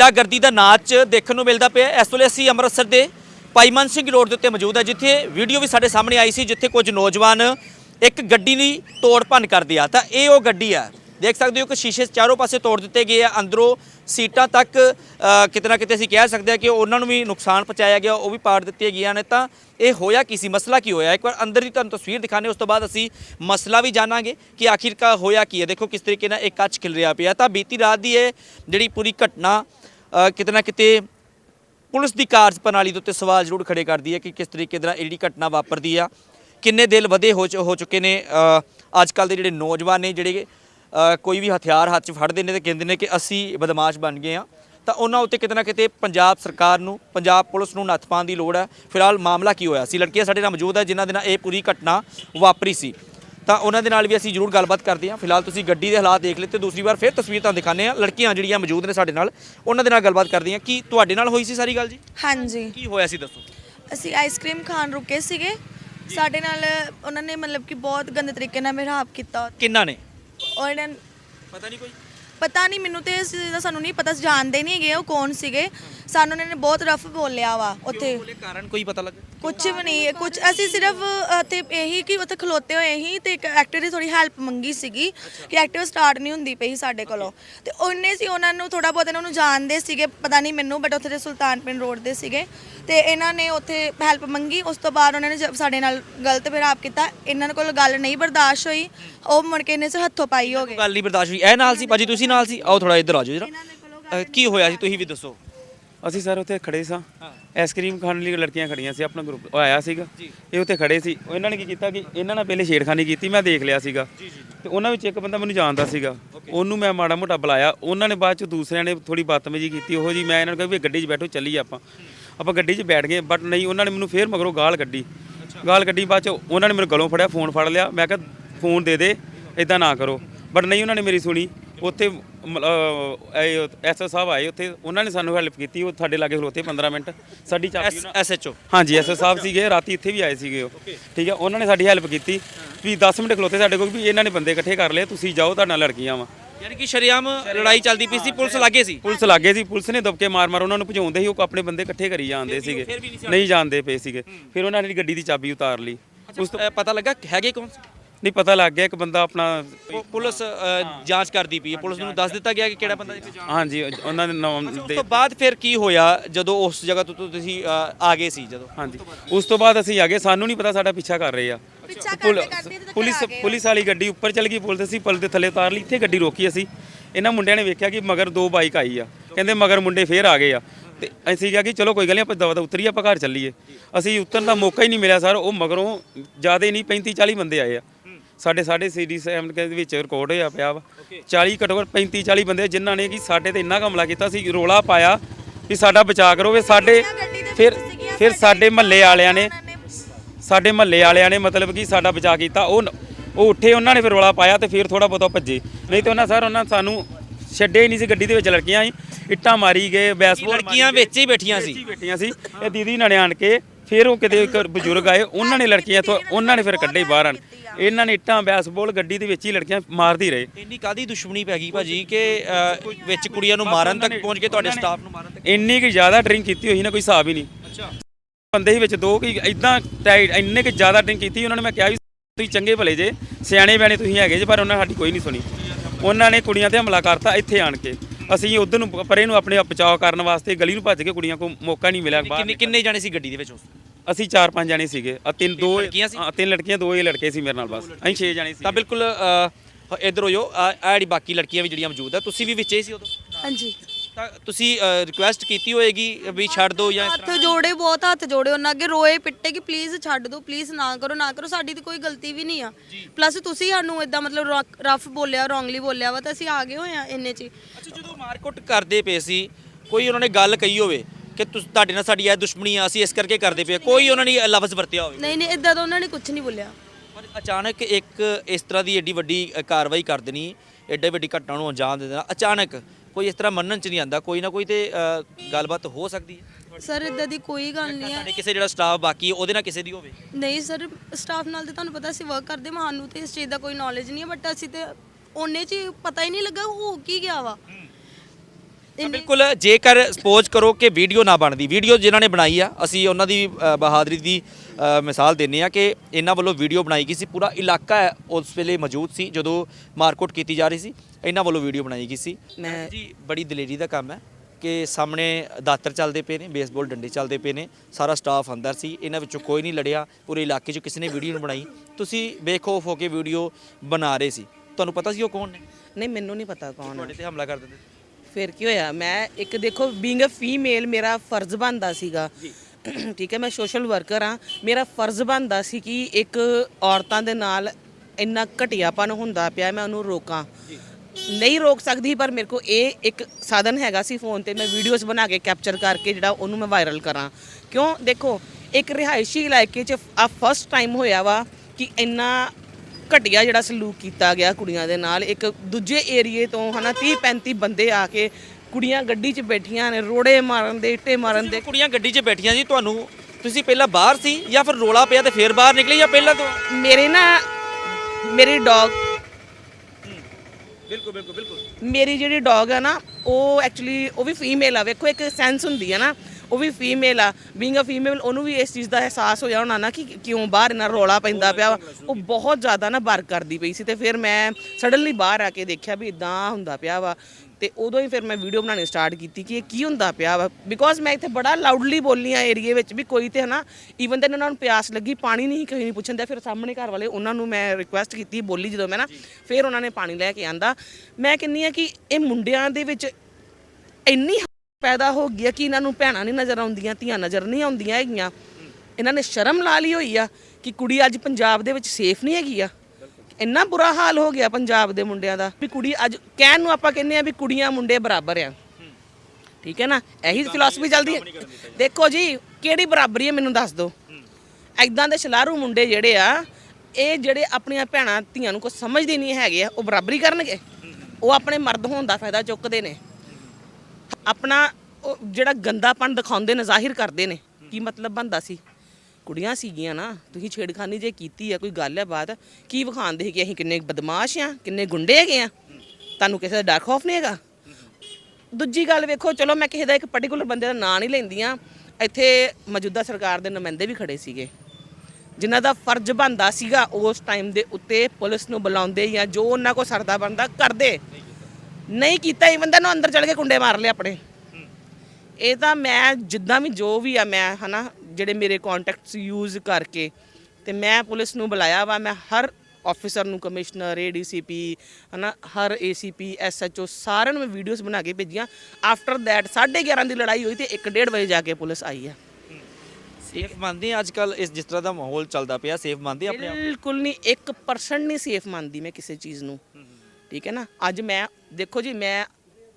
ਗੁੰਡਾਗਰਦੀ ਦਾ ਨਾਚ ਦੇਖਣ ਨੂੰ ਮਿਲਦਾ ਪਿਆ। ਇਸ ਵੇਲੇ ਅਸੀਂ ਅੰਮ੍ਰਿਤਸਰ ਦੇ ਭਾਈਮਨ ਸਿੰਘ ਰੋਡ ਦੇ ਉੱਤੇ ਮੌਜੂਦ ਹੈ ਜਿੱਥੇ ਵੀਡੀਓ ਵੀ ਸਾਡੇ ਸਾਹਮਣੇ ਆਈ ਸੀ ਜਿੱਥੇ ਕੁਝ ਨੌਜਵਾਨ ਇੱਕ ਗੱਡੀ ਦੀ ਤੋੜ ਭੰਨ ਕਰਦੇ ਆ। ਤਾਂ ਇਹ ਉਹ ਗੱਡੀ ਆ। ਦੇਖ ਸਕਦੇ ਹੋ ਕਿ ਸ਼ੀਸ਼ੇ ਚਾਰੋਂ ਪਾਸੇ ਤੋੜ ਦਿੱਤੇ ਗਏ ਆ। ਅੰਦਰੋਂ ਸੀਟਾਂ ਤੱਕ ਅ, ਕਿਤੇ ਨਾ ਕਿਤੇ ਅਸੀਂ ਕਹਿ ਸਕਦੇ ਹਾਂ ਕਿ ਉਹਨਾਂ ਨੂੰ ਵੀ ਨੁਕਸਾਨ ਪਹੁੰਚਾਇਆ ਗਿਆ ਉਹ ਵੀ ਪਾੜ ਦਿੱਤੀਆਂ ਗਈਆਂ ਨੇ। ਤਾਂ ਇਹ ਹੋਇਆ ਕੀ ਸੀ? ਮਸਲਾ ਕੀ ਹੋਇਆ? ਇੱਕ ਵਾਰ ਅੰਦਰ ਦੀ ਤੁਹਾਨੂੰ ਤਸਵੀਰ ਦਿਖਾਣੇ ਉਸ ਤੋਂ ਬਾਅਦ ਅਸੀਂ ਮਸਲਾ ਵੀ ਜਾਣਾਂਗੇ ਕਿ ਆਖਿਰਕਾਰ ਹੋਇਆ ਕੀ ਹੈ। ਦੇਖੋ ਕਿਸ ਤਰੀਕੇ ਨਾਲ ਇਹ ਕੱਚ ਖਿਲ ਰਿਹਾ ਪਿਆ। ਤਾਂ ਬੀਤੀ ਰਾਤ ਦੀ ਇਹ ਜਿਹੜੀ ਪੂਰੀ ਘਟਨਾ ਕਿਤੇ ਨਾ ਕਿਤੇ ਪੁਲਿਸ ਦੀ ਕਾਰਜ ਪ੍ਰਣਾਲੀ ਦੇ ਉੱਤੇ ਸਵਾਲ ਜ਼ਰੂਰ ਖੜੇ ਕਰਦੀ ਹੈ ਕਿ ਕਿਸ ਤਰੀਕੇ ਦੇ ਨਾਲ ਇਹ ਜਿਹੜੀ ਘਟਨਾ ਵਾਪਰਦੀ ਆ। ਕਿੰਨੇ ਦਿਲ ਵਧੇ ਹੋ ਚ- ਹੋ ਚੁੱਕੇ ਨੇ? ਅੱਜ ਕੱਲ ਦੇ ਜਿਹੜੇ ਨੌਜਵਾਨ ਨੇ, ਜਿਹੜੇ ਕੋਈ ਵੀ ਹਥਿਆਰ ਹੱਥ 'ਚ ਫੜਦੇ ਨੇ ਤੇ ਕਹਿੰਦੇ ਨੇ ਕਿ ਅਸੀਂ ਬਦਮਾਸ਼ ਬਣ ਗਏ ਆ ਤਾਂ ਉਹਨਾਂ ਉੱਤੇ ਕਿਤੇ ਨਾ ਕਿਤੇ ਪੰਜਾਬ ਸਰਕਾਰ ਨੂੰ, ਪੰਜਾਬ ਪੁਲਿਸ ਨੂੰ ਨੱਥ ਪਾਉਣ ਦੀ ਲੋੜ ਹੈ। ਫਿਲਹਾਲ ਮਾਮਲਾ ਕੀ ਹੋਇਆ ਸੀ? ਲੜਕੀਆਂ ਸਾਡੇ ਨਾਲ ਮੌਜੂਦ ਹੈ ਜਿਨ੍ਹਾਂ ਦੇ ਨਾਲ ਇਹ ਪੂਰੀ ਘਟਨਾ ਵਾਪਰੀ ਸੀ। ਤਾਂ ਉਹਨਾਂ ਦੇ ਨਾਲ ਵੀ ਅਸੀਂ ਜ਼ਰੂਰ ਗੱਲਬਾਤ ਕਰਦੇ ਹਾਂ। ਫਿਲਹਾਲ ਤੁਸੀਂ ਗੱਡੀ ਦੇ ਹਾਲਾਤ ਦੇਖ ਲਏ ਤੇ ਦੂਸਰੀ ਵਾਰ ਫਿਰ ਤਸਵੀਰ ਤੁਹਾਨੂੰ ਦਿਖਾਉਂਦੇ ਹਾਂ। ਲੜਕੀਆਂ ਜਿਹੜੀਆਂ ਮੌਜੂਦ ਨੇ ਸਾਡੇ ਨਾਲ ਉਹਨਾਂ ਦੇ ਨਾਲ ਗੱਲਬਾਤ ਕਰਦੇ ਹਾਂ। ਕੀ ਤੁਹਾਡੇ ਨਾਲ ਹੋਈ ਸੀ ਸਾਰੀ ਗੱਲ ਜੀ? ਹਾਂਜੀ। ਕੀ ਹੋਇਆ ਸੀ ਦੱਸੋ? ਅਸੀਂ ਆਈਸਕ੍ਰੀਮ ਖਾਣ ਰੁਕੇ ਸੀਗੇ। ਸਾਡੇ ਨਾਲ ਉਹਨਾਂ ਨੇ ਮਤਲਬ ਕਿ ਬਹੁਤ ਗੰਦੇ ਤਰੀਕੇ ਨਾਲ ਮਿਹਰਾਬ ਕੀਤਾ। ਕਿੰਨਾ ਨੇ? ਉਹਨਾਂ ਪਤਾ ਨਹੀਂ ਕੋਈ? ਪਤਾ ਨਹੀਂ ਮੈਨੂੰ ਤੇ ਇਸ ਚੀਜ਼ ਦਾ ਸਾਨੂੰ ਨਹੀਂ ਪਤਾ ਅਸੀਂ ਜਾਣਦੇ ਨਹੀਂ ਹੈਗੇ ਉਹ ਕੌਣ ਸੀਗੇ। ਸਾਨੂੰ ਉਹਨਾਂ ਨੇ ਬਹੁਤ ਰਫ ਬੋਲਿਆ ਵਾ ਉੱਥੇ। ਬੋਲੇ? ਕਾਰਨ ਕੋਈ ਪਤਾ ਲੱਗਾ? ਕੁਝ ਵੀ ਨਹੀਂ ਕੁਝ ਅਸੀਂ ਸਿਰਫ ਅਤੇ ਇਹੀ ਕਿ ਉੱਥੇ ਖਲੋਤੇ ਹੋਏ ਹੀ ਤੇ ਇੱਕ ਐਕਟਰ ਦੀ ਥੋੜੀ ਹੈਲਪ ਮੰਗੀ ਸੀਗੀ ਕਿ ਐਕਟਿਵ ਸਟਾਰਟ ਨਹੀਂ ਹੁੰਦੀ ਪਈ ਸਾਡੇ ਕੋਲੋਂ। ਤੇ ਉਹਨੇ ਸੀ ਉਹਨਾਂ ਨੂੰ ਥੋੜਾ ਬਹੁਤ ਇਹਨਾਂ ਨੂੰ ਜਾਣਦੇ ਸੀਗੇ ਪਤਾ ਨਹੀਂ ਮੈਨੂੰ ਬਟ ਉੱਥੇ ਦੇ ਸੁਲਤਾਨ ਪਿੰਡ ਰੋਡ ਦੇ ਸੀਗੇ। ਤੇ ਇਹਨਾਂ ਨੇ ਉੱਥੇ ਹੈਲਪ ਮੰਗੀ ਉਸ ਤੋਂ ਬਾਅਦ ਉਹਨਾਂ ਨੇ ਸਾਡੇ ਨਾਲ ਗਲਤ ਵਿਹਾਰ ਕੀਤਾ। ਇਹਨਾਂ ਕੋਲ ਗੱਲ ਨਹੀਂ ਬਰਦਾਸ਼ਤ ਹੋਈ। ਉਹ ਮੁੜ ਕੇ ਇਹਨੇ ਸੇ ਹੱਥੋਂ ਪਾਈ ਹੋ ਗਏ। ਗੱਲ ਨਹੀਂ ਬਰਦਾਸ਼ਤ ਹੋਈ। ਇਹ ਨਾਲ ਸੀ ਭਾਜੀ ਤੁਸੀਂ ਨਾਲ ਸੀ? ਆਓ ਥੋੜਾ ਇੱਧਰ ਆ ਜਾਓ ਜਰਾ। ਕੀ ਹੋਇਆ ਸੀ? ਤੁਸੀਂ ਵੀ ਦੱਸੋ। ਅਸੀਂ ਸਰ ਉੱਥੇ ਖੜੇ ਸਾਂ। ਆਈਸਕ੍ਰੀਮ ਖਾਣ ਲਈ ਲੜਕੀਆਂ ਖੜੀਆਂ ਸੀ ਆਪਣਾ ਗਰੁੱਪ ਆਇਆ ਸੀਗਾ। ਇਹ ਉੱਥੇ ਖੜੇ ਸੀ। ਉਹ ਇਹਨਾਂ ਨੇ ਕੀ ਕੀਤਾ ਕਿ ਇਹਨਾਂ ਨਾਲ ਪਹਿਲੇ ਛੇੜਖਾਨੀ ਕੀਤੀ ਮੈਂ ਦੇਖ ਲਿਆ ਸੀਗਾ। ਤੇ ਉਹਨਾਂ ਵਿੱਚ ਇੱਕ ਬੰਦਾ ਮੈਨੂੰ ਜਾਣਦਾ ਸੀਗਾ। ਉਹਨੂੰ ਮੈਂ ਮਾੜਾ ਮੋਟਾ ਬੁਲਾਇਆ। ਉਹਨਾਂ ਨੇ ਬਾਅਦ ਚ ਦੂਸਰਿਆਂ ਨੇ ਥੋੜੀ ਬਦਤਮੀਜ਼ੀ ਕੀਤੀ। ਉਹੋ ਜੀ ਮੈਂ ਇਹਨਾਂ ਨੂੰ ਕਿਹਾ ਵੀ ਗੱਡੀ 'ਚ ਬੈਠੋ ਚੱਲੀ ਆਪਾਂ। ਆਪਾਂ ਗੱਡੀ 'ਚ ਬੈਠ ਗਏ ਬਟ ਨਹੀਂ ਉਹਨਾਂ ਨੇ ਮੈਨੂੰ ਫੇਰ ਮਗਰੋਂ ਗਾਲ ਕੱਢੀ। ਗਾਲ ਕੱਢੀ ਬਾਅਦ ਚ ਉਹਨਾਂ ਨੇ ਮੇਰੇ ਗਲੋਂ ਫੜਿਆ ਫੋਨ ਫੜ ਲਿਆ। ਮੈਂ ਕਿਹਾ ਫੋਨ ਦੇ ਦੇ ਇਦਾਂ ਨਾ ਕਰੋ। ਬਟ ਨਹੀਂ ਉਹਨਾਂ ਨੇ ਮੇਰੀ ਸੁਣੀ। ਉੱਥੇ ਐਸਓ ਸਾਹਿਬ ਆਏ ਉੱਥੇ ਉਹਨਾਂ ਨੇ ਸਾਨੂੰ ਹੈਲਪ ਕੀਤੀ ਉਹ ਸਾਡੇ ਲਾਗੇ ਖਲੋਤੇ 15 ਮਿੰਟ। ਸਾਡੀ ਚਾਬੀ ਐਸਐਚਓ ਹਾਂਜੀ ਐਸਓ ਸਾਹਿਬ ਸੀਗੇ ਰਾਤੀ ਇੱਥੇ ਵੀ ਆਏ ਸੀਗੇ ਉਹ। ਠੀਕ ਹੈ ਉਹਨਾਂ ਨੇ ਸਾਡੀ ਹੈਲਪ ਕੀਤੀ। ਵੀ 10 ਮਿੰਟ ਖਲੋਤੇ ਸਾਡੇ ਕੋਲ ਵੀ ਇਹਨਾਂ ਨੇ ਬੰਦੇ ਇਕੱਠੇ ਕਰ ਲਏ ਤੁਸੀਂ ਜਾਓ ਤੁਹਾਡੇ ਨਾਲ ਲੜਕੀਆਂ ਵਾ। ਯਾਨੀ ਕਿ ਸ਼ਰੀਆਮ ਲੜਾਈ ਚੱਲਦੀ ਪਈ ਸੀ ਪੁਲਿਸ ਲੱਗੇ ਸੀ। ਪੁਲਿਸ ਲੱਗੇ ਸੀ ਪੁਲਿਸ ਨੇ ਦਬਕੇ ਮਾਰ ਮਾਰ ਉਹਨਾਂ ਨੂੰ ਭਜਾਉਂਦੇ ਸੀ ਉਹ ਆਪਣੇ ਬੰਦੇ ਇਕੱਠੇ ਕਰੀ ਜਾਂਦੇ ਸੀਗੇ। ਨਹੀਂ ਜਾਣਦੇ ਪਏ ਸੀਗੇ। ਫਿਰ ਉਹਨਾਂ ਨੇ ਗੱਡੀ ਦੀ ਚਾਬੀ ਉਤਾਰ ਲਈ। ਉਸ ਪਤਾ ਲੱਗਾ ਹੈਗੇ ਕੌਣ ਸੀ? ਨਹੀਂ ਪਤਾ ਲੱਗ ਗਿਆ ਇੱਕ ਬੰਦਾ ਆਪਣਾ ਪੁਲਿਸ ਅ, ਜਾਂਚ ਕਰਦੀ ਪਈ ਹੈ। ਪੁਲਿਸ ਨੂੰ ਦੱਸ ਦਿੱਤਾ ਗਿਆ ਕਿ ਕਿਹੜਾ ਬੰਦਾ ਇੱਥੇ ਹਾਂਜੀ ਉਹਨਾਂ ਦੇ ਨਾਮ ਉਸ ਦੇ ਤੋਂ ਬਾਅਦ ਫਿਰ ਕੀ ਹੋਇਆ ਜਦੋਂ ਉਸ ਜਗ੍ਹਾ ਤੋਂ ਤੁਸੀਂ ਅ, ਆ ਗਏ ਸੀ ਜਦੋਂ? ਹਾਂਜੀ ਉਸ ਤੋਂ ਬਾਅਦ ਅਸੀਂ ਆ ਗਏ। ਸਾਨੂੰ ਨਹੀਂ ਪਤਾ ਸਾਡਾ ਪਿੱਛਾ ਕਰ ਰਹੇ ਆ। ਪਿੱਛਾ ਪੁਲ- ਕਰਦੇ ਕਰਦੇ ਤੇ ਪੁਲਿਸ ਪੁਲਿਸ ਵਾਲੀ ਗੱਡੀ ਉੱਪਰ ਚਲ ਗਈ ਪੁਲਿਸ ਅਸੀਂ ਪੁਲ ਦੇ ਥੱਲੇ ਉਤਾਰ ਲਈ। ਇੱਥੇ ਗੱਡੀ ਰੋਕੀ ਅਸੀਂ। ਇਹਨਾਂ ਮੁੰਡਿਆਂ ਨੇ ਵੇਖਿਆ ਕਿ ਮਗਰ ਦੋ ਬਾਈਕ ਆਈ ਆ। ਕਹਿੰਦੇ ਮਗਰ ਮੁੰਡੇ ਫੇਰ ਆ ਗਏ ਆ। ਤੇ ਅਸੀਂ ਕਿਹਾ ਕਿ ਚਲੋ ਕੋਈ ਗੱਲ ਨਹੀਂ ਆਪਾਂ ਦਵਾ ਦਾ ਉਤਰੀਏ ਆਪਾਂ ਘਰ ਚੱਲੀਏ। ਅਸੀਂ ਉਤਰਨ ਦਾ ਮੌਕਾ ਹੀ ਨਹੀਂ ਮਿਲਿਆ ਸਰ। ਉਹ ਮਗਰੋਂ ਜਿਆਦੇ ਨਹੀਂ 35 40 ਬੰਦੇ ਆਏ ਆ। ਸਾਡੇ ਸਾਡੇ ਸੀਡੀ ਸੈਮ ਦੇ ਵਿੱਚ ਰਿਕਾਰਡ ਹੋਇਆ ਪਿਆ ਵਾ। 40 ਘੱਟੋ ਘੱਟ 35 40 ਬੰਦੇ ਜਿਨ੍ਹਾਂ ਨੇ ਕਿ ਸਾਡੇ ਤੇ ਇੰਨਾ ਹਮਲਾ ਕੀਤਾ ਸੀ ਰੋਲਾ ਪਾਇਆ ਵੀ ਸਾਡਾ ਬਚਾਅ ਕਰੋ। ਵੀ ਸਾਡੇ ਫਿਰ ਫਿਰ ਸਾਡੇ ਮਹੱਲੇ ਵਾਲਿਆਂ ਨੇ ਸਾਡੇ ਮਹੱਲੇ ਵਾਲਿਆਂ ਨੇ ਮਤਲਬ ਕਿ ਸਾਡਾ ਬਚਾਅ ਕੀਤਾ। ਉਹ ਉਹ ਉੱਠੇ ਉਹਨਾਂ ਨੇ ਫਿਰ ਰੋਲਾ ਪਾਇਆ ਤੇ ਫਿਰ ਥੋੜਾ ਬਹੁਤਾ ਭੱਜੇ। ਨਹੀਂ ਤੇ ਉਹਨਾਂ ਸਰ ਉਹਨਾਂ ਸਾਨੂੰ ਛੱਡੇ ਹੀ ਨਹੀਂ ਸੀ ਗੱਡੀ ਦੇ ਵਿੱਚ ਲੜਕੀਆਂ ਸੀ ਇੱਟਾਂ ਮਾਰੀ ਗਏ ਬੈਸਬਾਲ ਲੜਕੀਆਂ ਵਿੱਚ ਹੀ ਬੈਠੀਆਂ ਸੀ। ਬੈਠੀਆਂ ਸੀ। ਇਹ ਦੀਦੀ ਨਾਲੇ ਆਣ ਕੇ ਫਿਰ ਉਹ ਕਿਤੇ ਇੱਕ ਬਜ਼ੁਰਗ ਆਏ ਉਹਨਾਂ ਨੇ ਲੜਕੀਆਂ ਤੋਂ ਉਹਨਾਂ ਨੇ ਫਿਰ ਕੱਢੇ ਬਾਹਰ ਆਣ। ਇਹਨਾਂ ਨੇ ਇੱਟਾਂ ਬੈਸਬਾਲ ਗੱਡੀ ਦੇ ਵਿੱਚ ਹੀ ਲੜਕੀਆਂ ਮਾਰਦੀ ਰਹੇ। ਇੰਨੀ ਕਾਦੀ ਦੁਸ਼ਮਣੀ ਪੈ ਗਈ ਭਾਜੀ ਕਿ ਵਿੱਚ ਕੁੜੀਆਂ ਨੂੰ ਮਾਰਨ ਤੱਕ ਪਹੁੰਚ ਗਏ ਤੁਹਾਡੇ ਸਟਾਫ ਨੂੰ ਮਾਰਨ ਤੱਕ। ਇੰਨੀ ਕਿ ਜ਼ਿਆਦਾ ਡਰਿੰਕ ਕੀਤੀ ਹੋਈ ਨਾ ਕੋਈ ਹਿਸਾਬ ਹੀ ਨਹੀਂ। ਅੱਛਾ। ਬੰਦੇ ਹੀ ਵਿੱਚ ਦੋ ਕਿ ਇਦਾਂ ਟਾਈਟ ਇੰਨੇ ਕਿ ਜ਼ਿਆਦਾ ਡਰਿੰਕ ਕੀਤੀ ਉਹਨਾਂ ਨੇ ਮੈਂ ਕਿਹਾ ਵੀ ਤੁਸੀਂ ਚੰਗੇ ਭਲੇ ਜੇ ਸਿਆਣੇ ਬਿਆਣੇ ਤੁਸੀਂ ਹੈਗੇ ਜੇ ਪਰ ਉਹਨਾਂ ਨੇ ਸਾਡੀ ਕੋਈ ਨਹੀਂ ਸੁਣੀ। ਉਹਨਾਂ ਨੇ ਕੁੜੀਆਂ ਤੇ ਹਮਲਾ ਕਰਤਾ ਇੱਥੇ ਆਣ ਕੇ। ਅਸੀਂ ਉਧਰ ਨੂੰ ਪਰੇ ਨੂੰ ਆਪਣੇ ਬਚਾਅ ਕਰਨ ਵਾਸਤੇ ਗਲੀ ਨੂੰ ਭੱਜ ਕੇ ਕੁੜੀਆਂ ਕੋ ਮੌਕਾ ਨਹੀਂ ਮਿਲਿਆ ਬਾਹਰ ਕਿੰਨੇ ਕਿੰਨੇ ਜਾਣੇ ਸੀ ਗੱਡੀ ਦੇ ਵਿੱਚ ਉਸ ਅਸੀਂ ਚਾਰ ਪੰਜ ਜਾਣੇ ਸੀਗੇ। ਆ ਤਿੰਨ ਦੋ ਲੜਕੀਆਂ ਸੀ? ਹਾਂ, ਤਿੰਨ ਲੜਕੀਆਂ ਦੋ ਹੀ ਲੜਕੇ ਸੀ ਮੇਰੇ ਨਾਲ ਬਸ। ਅਸੀਂ ਛੇ ਜਾਣੇ ਸੀ ਤਾਂ ਬਿਲਕੁਲ ਇੱਧਰ ਹੋ ਜਾਓ ਆ ਜਿਹੜੀ ਬਾਕੀ ਲੜਕੀਆਂ ਵੀ ਜਿਹੜੀਆਂ ਮੌਜੂਦ ਆ ਤੁਸੀਂ ਵੀ ਵਿੱਚ ਹੀ ਸੀ ਉਦੋਂ? ਹਾਂਜੀ। ਤਾਂ ਤੁਸੀਂ ਰਿਕੁਐਸਟ ਕੀਤੀ ਹੋਏਗੀ ਵੀ ਛੱਡ ਦਿਓ ਜਾਂ ਇਸ ਹੱਥ ਜੋੜੇ ਬਹੁਤ ਹੱਥ ਜੋੜੇ। ਉਹਨਾਂ ਅੱਗੇ ਰੋਏ ਪਿੱਟੇ ਕਿ ਪਲੀਜ਼ ਛੱਡ ਦਿਓ ਪਲੀਜ਼ ਨਾ ਕਰੋ ਨਾ ਕਰੋ। ਸਾਡੀ ਤੇ ਕੋਈ ਗਲਤੀ ਵੀ ਨਹੀਂ ਆ। ਪਲੱਸ ਤੁਸੀਂ ਸਾਨੂੰ ਇਦਾਂ ਮਤਲਬ ਰਫ ਬੋਲਿਆ ਰੋਂਗਲੀ ਬੋਲਿਆ ਵਾ ਤਾਂ ਅਸੀਂ ਆ ਗਏ ਹੋਏ ਆ ਇੰਨੇ ਚ ਹੀ। ਅੱਛਾ ਜਦੋਂ ਮਾਰਕੁੱਟ ਕਰਦੇ ਪਏ ਸੀ ਕੋਈ ਉਹਨਾਂ ਨੇ ਗੱਲ ਕਹੀ ਹੋਵੇ ਕਿ ਤੁਸ ਤੁਹਾਡੇ ਨਾਲ ਸਾਡੀ ਇਹ ਦੁਸ਼ਮਣੀ ਆ ਅਸੀਂ ਇਸ ਕਰਕੇ ਕਰਦੇ ਪਏ। ਕੋਈ ਉਹਨਾਂ ਨੇ ਲਫ਼ਜ਼ ਵਰਤਿਆ ਹੋਵੇ। ਨਹੀਂ ਨਹੀਂ ਇਦਾਂ ਤਾਂ ਉਹਨਾਂ ਨੇ ਕੁਝ ਨਹੀਂ ਬੋਲਿਆ। ਪਰ ਅਚਾਨਕ ਇੱਕ ਇਸ ਤਰ੍ਹਾਂ ਦੀ ਏਡੀ ਵੱਡੀ ਅ, ਕਾਰਵਾਈ ਕਰ ਦੇਣੀ ਏਡੇ ਵੱਡੀ ਘਟਨਾ ਨੂੰ ਅੰਜਾਮ ਦੇ ਦੇਣਾ। ਅਚਾਨਕ ਕੋਈ ਇਸ ਤਰ੍ਹਾਂ ਮੰਨਣ ਚ ਨਹੀਂ ਆਂਦਾ। ਕੋਈ ਨਾ ਕੋਈ ਤੇ ਅ, ਗੱਲਬਾਤ ਹੋ ਸਕਦੀ ਹੈ। ਸਰ ਇਦਾਂ ਦੀ ਕੋਈ ਗੱਲ ਨਹੀਂ ਹੈ। ਸਾਡੇ ਕਿਸੇ ਜਿਹੜਾ ਸਟਾਫ ਬਾਕੀ ਹੈ, ਉਹਦੇ ਨਾਲ ਕਿਸੇ ਦੀ ਹੋਵੇ? ਨਹੀਂ ਸਰ ਸਟਾਫ ਨਾਲ ਤੇ ਤੁਹਾਨੂੰ ਪਤਾ ਅਸੀਂ ਵਰਕ ਕਰਦੇ ਹਾਂ ਸਾਨੂੰ ਤੇ ਇਸ ਚੀਜ਼ ਦਾ ਕੋਈ ਨੌਲੇਜ ਨਹੀਂ ਹੈ ਬਟ ਅਸੀਂ ਤੇ ਉਹਨੇ ਚ ਹੀ ਪਤਾ ਹੀ ਨਹੀਂ ਲੱਗਾ ਹੋ ਕੀ ਗਿਆ ਵਾ। ਬਿਲਕੁਲ ਜੇਕਰ ਸਪੋਜ਼ ਕਰੋ ਕਿ ਵੀਡੀਓ ਨਾ ਬਣਦੀ ਵੀਡੀਓ ਜਿਨ੍ਹਾਂ ਨੇ ਬਣਾਈ ਆ ਅਸੀਂ ਉਹਨਾਂ ਦੀ ਅ, ਬਹਾਦਰੀ ਦੀ ਅ, ਮਿਸਾਲ ਦਿੰਨੇ ਆ ਕਿ ਇਹਨਾਂ ਵੱਲੋਂ ਵੀਡੀਓ ਬਣਾਈ ਗਈ ਸੀ ਪੂਰਾ ਇਲਾਕਾ ਉਸ ਵੇਲੇ ਮੌਜੂਦ ਸੀ ਜਦੋਂ ਮਾਰਕੁੱਟ ਕੀਤੀ ਜਾ ਰਹੀ ਸੀ ਇਹਨਾਂ ਵੱਲੋਂ ਵੀਡੀਓ ਬਣਾਈ ਗਈ ਸੀ। ਮੈਂ- ਜੀ ਬੜੀ ਦਲੇਰੀ ਦਾ ਕੰਮ ਹੈ ਕਿ ਸਾਹਮਣੇ ਦਾਤਰ ਚੱਲਦੇ ਪਏ ਨੇ ਬੇਸਬਾਲ ਡੰਡੇ ਚੱਲਦੇ ਪਏ ਨੇ ਸਾਰਾ ਸਟਾਫ ਅੰਦਰ ਸੀ ਇਹਨਾਂ ਵਿੱਚੋਂ ਕੋਈ ਨਹੀਂ ਲੜਿਆ ਪੂਰੇ ਇਲਾਕੇ 'ਚ ਕਿਸੇ ਨੇ ਵੀਡੀਓ ਨਹੀਂ ਬਣਾਈ। ਤੁਸੀਂ ਬੇਖੌਫ ਹੋ ਕੇ ਵੀਡੀਓ ਬਣਾ ਰਹੇ ਸੀ ਤੁਹਾਨੂੰ ਪਤਾ ਸੀ ਉਹ ਕੌਣ ਨੇ? ਨਹੀਂ ਮੈਨੂੰ ਨਹੀਂ ਪਤਾ ਕੌਣ ਹੈ ਤੁਹਾਡੇ ਤੇ ਹਮਲਾ ਕਰ ਦਿੰਦੇ ਫਿਰ ਕੀ ਹੋਇਆ ਮੈਂ ਇੱਕ ਦੇਖੋ ਬੀਇੰਗ ਅ ਫੀਮੇਲ ਮੇਰਾ ਫਰਜ਼ ਬਣਦਾ ਸੀਗਾ। ਠੀਕ ਹੈ ਮੈਂ ਸੋਸ਼ਲ ਵਰਕਰ ਆ ਮੇਰਾ ਫਰਜ਼ ਬਣਦਾ ਸੀ ਕਿ ਇੱਕ ਔਰਤਾਂ ਦੇ ਨਾਲ ਇੰਨਾ ਘਟੀਆਪਨ ਹੁੰਦਾ ਪਿਆ ਮੈਂ ਉਹਨੂੰ ਰੋਕਾਂ। ਨਹੀਂ ਰੋਕ ਸਕਦੀ ਪਰ ਮੇਰੇ ਕੋ ਇਹ ਇੱਕ ਸਾਧਨ ਹੈਗਾ ਸੀ ਫੋਨ ਤੇ ਮੈਂ ਵੀਡੀਓਜ਼ ਬਣਾ ਕੇ ਕੈਪਚਰ ਕਰਕੇ ਜਿਹੜਾ ਉਹਨੂੰ ਮੈਂ ਵਾਇਰਲ ਕਰਾਂ। ਕਿਉਂ? ਦੇਖੋ ਇੱਕ ਰਿਹਾਇਸ਼ੀ ਇਲਾਕੇ 'ਚ ਆ ਫਸਟ ਟਾਈਮ ਹੋਇਆ ਵਾ ਕਿ ਇੰਨਾ ਘਟੀਆ ਜਿਹੜਾ ਸਲੂਕ ਕੀਤਾ ਗਿਆ ਕੁੜੀਆਂ ਦੇ ਨਾਲ ਇੱਕ ਦੂਜੇ ਏਰੀਏ ਤੋਂ ਹਨਾ 30 35 ਬੰਦੇ ਆ ਕੇ ਕੁੜੀਆਂ ਗੱਡੀ 'ਚ ਬੈਠੀਆਂ ਨੇ ਰੋੜੇ ਮਾਰਨ ਦੇ ਇੱਟੇ ਮਾਰਨ ਦੇ। ਕੁੜੀਆਂ ਗੱਡੀ 'ਚ ਬੈਠੀਆਂ ਜੀ ਤੁਹਾਨੂੰ ਤੁਸੀਂ ਪਹਿਲਾਂ ਬਾਹਰ ਸੀ ਜਾਂ ਫਿਰ ਰੋਲਾ ਪਿਆ ਤੇ ਫੇਰ ਬਾਹਰ ਨਿਕਲੇ ਜਾਂ ਪਹਿਲਾਂ ਤੋਂ? ਮੇਰੇ ਨਾ ਮੇਰੀ ਡੌਗ ਬਿਲਕੁਲ ਬਿਲਕੁਲ ਬਿਲਕੁਲ। ਮੇਰੀ ਜਿਹੜੀ ਡੌਗ ਹੈ ਨਾ ਉਹ ਐਕਚੁਅਲੀ ਉਹ ਵੀ ਫੀਮੇਲ ਆ। ਵੇਖੋ ਇੱਕ ਸੈਂਸ ਹੁੰਦੀ ਹੈ ਨਾ। ਉਹ ਵੀ ਫੀਮੇਲ ਆ। ਬੀਇੰਗ ਅ ਫੀਮੇਲ ਉਹਨੂੰ ਵੀ ਇਸ ਚੀਜ਼ ਦਾ ਅਹਿਸਾਸ ਹੋਇਆ ਹੋਣਾ ਨਾ ਕਿ ਕਿਉਂ ਬਾਹਰ ਇਹਨਾਂ ਰੋਲਾ ਪੈਂਦਾ ਪਿਆ। ਵਾ। ਉਹ ਬਹੁਤ ਜ਼ਿਆਦਾ ਨਾ ਬਾਰ ਕਰਦੀ ਪਈ ਸੀ ਤੇ ਫਿਰ ਮੈਂ ਸਡਨਲੀ ਬਾਹਰ ਆ ਕੇ ਦੇਖਿਆ ਵੀ ਇਦਾਂ ਹੁੰਦਾ ਪਿਆ ਵਾ। ਤੇ ਉਦੋਂ ਹੀ ਫਿਰ ਮੈਂ ਵੀਡੀਓ ਬਣਾਉਣੀ ਸਟਾਰਟ ਕੀਤੀ ਕਿ ਇਹ ਕੀ ਹੁੰਦਾ ਪਿਆ ਵਾ। ਬਿਕੋਜ਼ ਮੈਂ ਇੱਥੇ ਬੜਾ ਲਾਊਡਲੀ ਬੋਲੀ ਆ ਏਰੀਏ ਵਿੱਚ ਵੀ ਕੋਈ ਤੇ ਹਨਾ ਈਵਨ ਤਾਂ ਇਹਨਾਂ ਨੂੰ ਪਿਆਸ ਲੱਗੀ ਪਾਣੀ ਨਹੀਂ ਕਿਸੇ ਨਹੀਂ ਪੁੱਛਣ ਦਿਆ। ਫਿਰ ਸਾਹਮਣੇ ਘਰ ਵਾਲੇ ਉਹਨਾਂ ਨੂੰ ਮੈਂ ਰਿਕੁਐਸਟ ਕੀਤੀ ਬੋਲੀ ਜਦੋਂ ਮੈਂ ਨਾ ਫਿਰ ਉਹਨਾਂ ਨੇ ਪਾਣੀ ਲੈ ਕੇ ਆਂਦਾ। ਮੈਂ ਕਹਿੰਨੀ ਆ ਕਿ ਇਹ ਮੁੰਡਿਆਂ ਦੇ ਵਿੱਚ ਇੰਨੀ ਪੈਦਾ ਹੋ ਗਈ ਆ ਕਿ ਇਹਨਾਂ ਨੂੰ ਭੈਣਾਂ ਨਹੀਂ ਨਜ਼ਰ ਆਉਂਦੀਆਂ, ਧੀਆਂ ਨਜ਼ਰ ਨਹੀਂ ਆਉਂਦੀਆਂ ਹੈਗੀਆਂ। ਇਹਨਾਂ ਨੇ ਸ਼ਰਮ ਲਾ ਲਈ ਹੋਈ ਆ ਕਿ ਕੁੜੀ ਅੱਜ ਪੰਜਾਬ ਦੇ ਵਿੱਚ ਸੇਫ ਨਹੀਂ ਹੈਗੀ ਆ। ਇੰਨਾ ਬੁਰਾ ਹਾਲ ਹੋ ਗਿਆ ਪੰਜਾਬ ਦੇ ਮੁੰਡਿਆਂ ਦਾ ਵੀ ਕੁੜੀ ਅੱਜ ਕਹਿਣ ਨੂੰ ਆਪਾਂ ਕਹਿੰਦੇ ਆ ਵੀ ਕੁੜੀਆਂ ਮੁੰਡੇ ਬਰਾਬਰ ਆ। ਠੀਕ ਹੈ ਨਾ? ਇਹੀ ਫਿਲਾਸਫੀ ਚੱਲਦੀ ਹੈ। ਦੇਖੋ ਜੀ, ਕਿਹੜੀ ਬਰਾਬਰੀ ਹੈ ਮੈਨੂੰ ਦੱਸ ਦਿਓ। ਐਦਾਂ ਦੇ ਸ਼ਲਾਰੂ ਮੁੰਡੇ ਜਿਹੜੇ ਆ, ਇਹ ਜਿਹੜੇ ਆਪਣੀਆਂ ਭੈਣਾਂ, ਧੀਆਂ ਨੂੰ ਕੁਝ ਸਮਝਦੇ ਨਹੀਂ ਹੈਗੇ ਆ, ਉਹ ਬਰਾਬਰੀ ਕਰਨਗੇ। ਉਹ ਆਪਣੇ ਮਰਦ ਹੋਣ ਦਾ ਫਾਇਦਾ ਚੁੱਕਦੇ ਨੇ। ਆਪਣਾ ਉਹ ਜਿਹੜਾ ਗੰਦਾਪਣ ਦਿਖਾਉਂਦੇ ਨੇ ਜ਼ਾਹਿਰ ਕਰਦੇ ਨੇ, ਕੀ ਮਤਲਬ ਬੰਦਾ ਸੀ? ਕੁੜੀਆਂ ਸੀਗੀਆਂ ਨਾ, ਤੁਸੀਂ ਛੇੜਖਾਨੀ ਜੇ ਕੀਤੀ ਆ, ਕੋਈ ਗੱਲ ਹੈ ਬਾਤ, ਕੀ ਵਿਖਾਉਂਦੇ ਸੀ ਕਿ ਅਸੀਂ ਕਿੰਨੇ ਬਦਮਾਸ਼ ਆ, ਕਿੰਨੇ ਗੁੰਡੇ ਹੈਗੇ ਆ? ਤੁਹਾਨੂੰ ਕਿਸੇ ਦਾ ਡਰ, ਖੌਫ ਨਹੀਂ ਹੈਗਾ? ਦੂਜੀ ਗੱਲ ਵੇਖੋ, ਚਲੋ ਮੈਂ ਕਿਸੇ ਦਾ ਇੱਕ ਪਾਰਟਿਕੂਲਰ ਬੰਦੇ ਦਾ ਨਾਂ ਨਹੀਂ ਲੈਂਦੀ ਆ। ਇੱਥੇ ਮੌਜੂਦਾ ਸਰਕਾਰ ਦੇ ਨੁਮਾਇੰਦੇ ਵੀ ਖੜੇ ਸੀਗੇ। ਜਿਨ੍ਹਾਂ ਦਾ ਫਰਜ਼ ਬਣਦਾ ਸੀਗਾ ਉਸ ਟਾਈਮ ਦੇ ਉੱਤੇ ਪੁਲਿਸ ਨੂੰ ਬੁਲਾਉਂਦੇ ਜਾਂ ਜੋ ਉਹਨਾਂ ਕੋ ਸਰਦਾ ਬਣਦਾ, ਕਰਦੇ। ਨਹੀਂ ਕੀਤਾ ਇਹ ਬੰਦਾ ਨੂੰ ਅੰਦਰ ਚੜ ਕੇ ਕੁੰਡੇ ਮਾਰ ਲਏ ਆਪਣੇ। ਇਹ ਤਾਂ ਮੈਂ ਜਿੱਦਾਂ ਵੀ ਜੋ ਵੀ ਆ ਮੈਂ ਹਨਾ ਜਿਹੜੇ ਮੇਰੇ ਕੰਟੈਕਟਸ ਯੂਜ਼ ਕਰਕੇ ਤੇ ਮੈਂ ਪੁਲਿਸ ਨੂੰ ਬੁਲਾਇਆ ਵਾ ਮੈਂ ਹਰ ਆਫੀਸਰ ਨੂੰ ਕਮਿਸ਼ਨਰ ਏਡੀਸੀਪੀ ਹਨਾ ਹਰ ਏਸੀਪੀ ਐਸਐਚਓ ਸਾਰਿਆਂ ਨੂੰ ਮੈਂ ਵੀਡੀਓਜ਼ ਬਣਾ ਕੇ ਭੇਜੀਆਂ। ਆਫਟਰ ਦੈਟ 11:30 ਦੀ ਲੜਾਈ ਹੋਈ ਤੇ 1:30 ਵਜੇ ਜਾ ਕੇ ਪੁਲਿਸ ਆਈ ਆ। ਸੇਫ ਮੰਨਦੇ ਅੱਜ ਕੱਲ ਇਸ ਜਿਸ ਤਰ੍ਹਾਂ ਦਾ ਮਾਹੌਲ ਚੱਲਦਾ ਪਿਆ ਸੇਫ ਮੰਨਦੇ ਆਪਣੇ ਆਪ? ਬਿਲਕੁਲ ਨਹੀਂ 1% ਨਹੀਂ ਸੇਫ ਮੰਨਦੀ ਮੈਂ ਕਿਸੇ ਚੀਜ਼ ਨੂੰ। ਠੀਕ ਹੈ ਨਾ? ਅੱਜ ਮੈਂ ਦੇਖੋ ਜੀ ਮੈਂ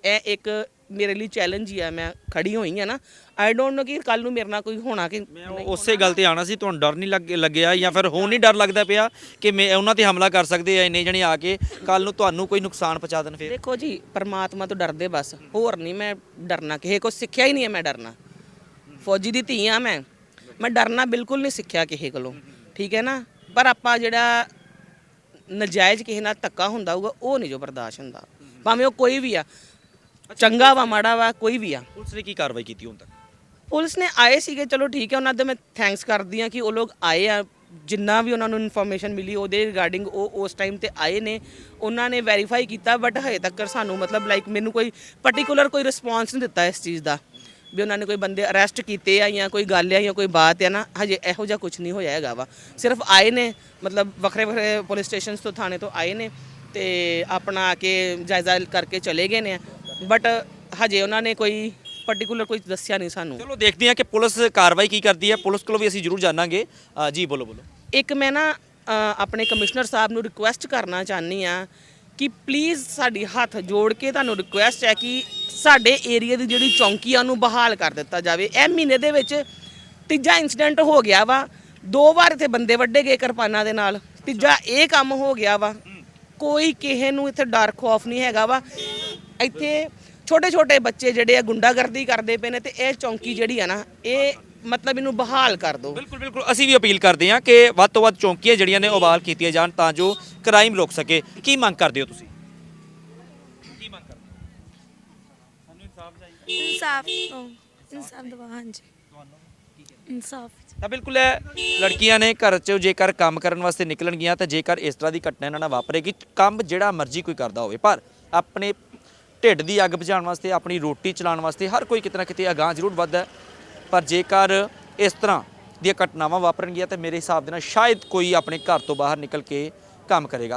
ਇਹ ਇੱਕ ਮੇਰੇ ਲਈ ਚੈਲੰਜ ਹੀ ਆ ਮੈਂ ਖੜੀ ਹੋਈ ਆ ਨਾ। ਆਈ ਡੋਨਟ ਨੋ ਕਿ ਕੱਲ ਨੂੰ ਮੇਰੇ ਨਾਲ ਕੋਈ ਹੋਣਾ ਕਿ ਮੈਂ ਉਹ- ਉਸੇ ਗੱਲ ਤੇ ਆਣਾ ਸੀ ਤੁਹਾਨੂੰ ਡਰ ਨਹੀਂ ਲੱਗ ਲੱਗਿਆ ਜਾਂ ਫਿਰ ਹੁਣ ਨਹੀਂ ਡਰ ਲੱਗਦਾ ਪਿਆ ਕਿ ਮੈਂ ਉਹਨਾਂ ਤੇ ਹਮਲਾ ਕਰ ਸਕਦੇ ਆ ਇੰਨੇ ਜਣੇ ਆ ਕੇ ਕੱਲ ਨੂੰ ਤੁਹਾਨੂੰ ਕੋਈ ਨੁਕਸਾਨ ਪਹੁੰਚਾ ਦੇਣ ਫਿਰ। ਦੇਖੋ ਜੀ ਪਰਮਾਤਮਾ ਤੋਂ ਡਰਦੇ ਬਸ ਹੋਰ ਨਹੀਂ ਮੈਂ ਡਰਨਾ ਕਿਸੇ ਕੋ ਸਿੱਖਿਆ ਹੀ ਨਹੀਂ ਹੈ ਮੈਂ ਡਰਨਾ। ਫੌਜੀ ਦੀ ਧੀ ਆ ਮੈਂ ਮੈਂ ਡਰਨਾ ਬਿਲਕੁਲ ਨਹੀਂ ਸਿੱਖਿਆ ਕਿਸੇ ਕੋਲੋਂ ਠੀਕ ਹੈ ਨਾ? ਪਰ ਆਪਾਂ ਜਿਹੜਾ ਨਜਾਇਜ਼ ਕਿਸੇ ਨਾਲ ਧੱਕਾ ਹੁੰਦਾ ਹੋਊਗਾ ਉਹ ਨਹੀਂ ਜੋ ਬਰਦਾਸ਼ਤ ਹੁੰਦਾ। ਭਾਵੇਂ ਉਹ ਕੋਈ ਵੀ ਆ ਚੰਗਾ ਵਾ ਮਾੜਾ ਵਾ ਕੋਈ ਵੀ ਆ। ਪੁਲਿਸ ਨੇ ਕੀ ਕਾਰਵਾਈ ਕੀਤੀ ਹੁਣ ਤੱਕ? ਪੁਲਿਸ ਨੇ ਆਏ ਸੀਗੇ ਚਲੋ ਠੀਕ ਹੈ ਉਹਨਾਂ ਦਾ ਮੈਂ ਥੈਂਕਸ ਕਰਦੀ ਆ ਕਿ ਉਹ ਲੋਕ ਆਏ ਆ। ਜਿੰਨਾ ਵੀ ਉਹਨਾਂ ਨੂੰ ਇਨਫੋਰਮੇਸ਼ਨ ਮਿਲੀ ਉਹਦੇ ਰਿਗਾਰਡਿੰਗ ਉਹ ਉਸ ਟਾਈਮ ਤੇ ਆਏ ਨੇ। ਉਹਨਾਂ ਨੇ ਵੈਰੀਫਾਈ ਕੀਤਾ ਬਟ ਹਜੇ ਤੱਕ ਸਾਨੂੰ ਮਤਲਬ ਲਾਈਕ ਮੈਨੂੰ ਕੋਈ ਪਾਰਟਿਕੂਲਰ ਕੋਈ ਰਿਸਪੌਂਸ ਨਹੀਂ ਦਿੱਤਾ ਇਸ ਚੀਜ਼ ਦਾ। ਵੀ ਉਹਨਾਂ ਨੇ ਕੋਈ ਬੰਦੇ ਅਰੈਸਟ ਕੀਤੇ ਆ ਜਾਂ ਕੋਈ ਗੱਲ ਆ ਜਾਂ ਕੋਈ ਬਾਤ ਆ ਨਾ ਹਜੇ ਇਹੋ ਜਿਹਾ ਕੁਝ ਨਹੀਂ ਹੋਇਆ ਹੈਗਾ ਵਾ। ਸਿਰਫ ਆਏ ਨੇ ਮਤਲਬ ਵੱਖਰੇ ਵੱਖਰੇ ਪੁਲਿਸ ਸਟੇਸ਼ਨਸ ਤੋਂ ਥਾਣੇ ਤੋਂ ਆਏ ਨੇ ਤੇ ਆਪਣਾ ਆ ਕੇ ਜਾਇਜ਼ਾ ਕਰਕੇ ਚਲੇ ਗਏ ਨੇ। ਬਟ ਹਜੇ ਉਹਨਾਂ ਨੇ ਕੋਈ ਪਾਰਟਿਕੂਲਰ ਕੋਈ ਦੱਸਿਆ ਨਹੀਂ ਸਾਨੂੰ। ਚਲੋ ਦੇਖਦੇ ਹਾਂ ਕਿ ਪੁਲਿਸ ਕਾਰਵਾਈ ਕੀ ਕਰਦੀ ਹੈ। ਪੁਲਿਸ ਕੋਲੋਂ ਵੀ ਅਸੀਂ ਜ਼ਰੂਰ ਜਾਣਾਂਗੇ। ਅ, ਜੀ ਬੋਲੋ ਬੋਲੋ। ਇੱਕ ਮੈਂ ਨਾ ਅ, ਆਪਣੇ ਕਮਿਸ਼ਨਰ ਸਾਹਿਬ ਨੂੰ ਰਿਕੁਐਸਟ ਕਰਨਾ ਚਾਹਨੀ ਆ ਕਿ ਪਲੀਜ਼ ਸਾਡੀ ਹੱਥ ਜੋੜ ਕੇ ਤੁਹਾਨੂੰ ਰਿਕੁਐਸਟ ਹੈ ਕਿ ਸਾਡੇ ਏਰੀਆ ਦੀ ਜਿਹੜੀ ਚੌਂਕੀ ਆ ਉਹਨੂੰ ਬਹਾਲ ਕਰ ਦਿੱਤਾ ਜਾਵੇ। ਇਹ ਮਹੀਨੇ ਦੇ ਵਿੱਚ ਤੀਜਾ ਇਨਸੀਡੈਂਟ ਹੋ ਗਿਆ ਵਾ। ਦੋ ਵਾਰ ਇੱਥੇ ਬੰਦੇ ਵੱਡੇ ਗਏ ਕਿਰਪਾਨਾਂ ਦੇ ਨਾਲ। ਤੀਜਾ ਇਹ ਕੰਮ ਹੋ ਗਿਆ ਵਾ। ਕੋਈ ਕਿਸੇ ਨੂੰ ਇੱਥੇ ਡਰ ਖੌਫ ਨਹੀਂ ਹੈਗਾ ਵਾ। ਇੱਥੇ ਛੋਟੇ ਛੋਟੇ ਬੱਚੇ ਜਿਹੜੇ ਆ ਗੁੰਡਾਗਰਦੀ ਕਰਦੇ ਪਏ ਨੇ ਤੇ ਇਹ ਚੌਂਕੀ ਜਿਹੜੀ ਆ ਨਾ ਇਹ ਮਤਲਬ ਇਹਨੂੰ ਬਹਾਲ ਕਰ ਦਿਓ ਬਿਲਕੁਲ ਬਿਲਕੁਲ। ਅਸੀਂ ਵੀ ਅਪੀਲ ਕਰਦੇ ਹਾਂ ਕਿ ਵੱਧ ਤੋਂ ਵੱਧ ਚੌਂਕੀਆਂ ਜਿਹੜੀਆਂ ਨੇ ਉਹ ਬਹਾਲ ਕੀਤੀਆਂ ਜਾਣ ਤਾਂ ਜੋ ਕ੍ਰਾਈਮ ਰੁਕ ਸਕੇ। ਕੀ ਮੰਗ ਕਰਦੇ ਹੋ ਤੁਸੀਂ? ਕੀ ਮੰਗ ਕਰਦੇ ਹੋ? ਸਾਨੂੰ ਇਨਸਾਫ ਇਨਸਾਫ ਦਿਓ, ਇਨਸਾਫ ਦਵਾ ਹਾਂਜੀ। ਇਨਸਾਫ। ਤਾਂ ਬਿਲਕੁਲ ਇਹ ਲੜਕੀਆਂ ਨੇ ਘਰ 'ਚ ਜੇਕਰ ਕੰਮ ਕਰਨ ਵਾਸਤੇ ਨਿਕਲਣਗੀਆਂ ਤਾਂ ਜੇਕਰ ਇਸ ਤਰ੍ਹਾਂ ਦੀ ਘਟਨਾ ਇਹਨਾਂ ਨਾਲ ਵਾਪਰੇਗੀ ਕੰਮ ਜਿਹੜਾ ਮਰਜ਼ੀ ਕੋਈ ਕਰਦਾ ਹੋਵੇ। ਪਰ ਆਪਣੇ ਢਿੱਡ ਦੀ ਅੱਗ ਬੁਝਾਉਣ ਵਾਸਤੇ, ਆਪਣੀ ਰੋਟੀ ਚਲਾਉਣ ਵਾਸਤੇ ਹਰ ਕੋਈ ਕਿਤੇ ਨਾ ਕਿਤੇ ਅਗਾਂਹ ਜ਼ਰੂਰ ਵੱਧਦਾ ਪਰ ਜੇਕਰ ਇਸ ਤਰ੍ਹਾਂ ਦੀਆਂ ਘਟਨਾਵਾਂ ਵਾਪਰਨਗੀਆਂ, ਤਾਂ ਮੇਰੇ ਹਿਸਾਬ ਦੇ ਨਾਲ ਸ਼ਾਇਦ ਕੋਈ ਆਪਣੇ ਘਰ ਤੋਂ ਬਾਹਰ ਨਿਕਲ ਕੇ ਕੰਮ ਕਰੇਗਾ।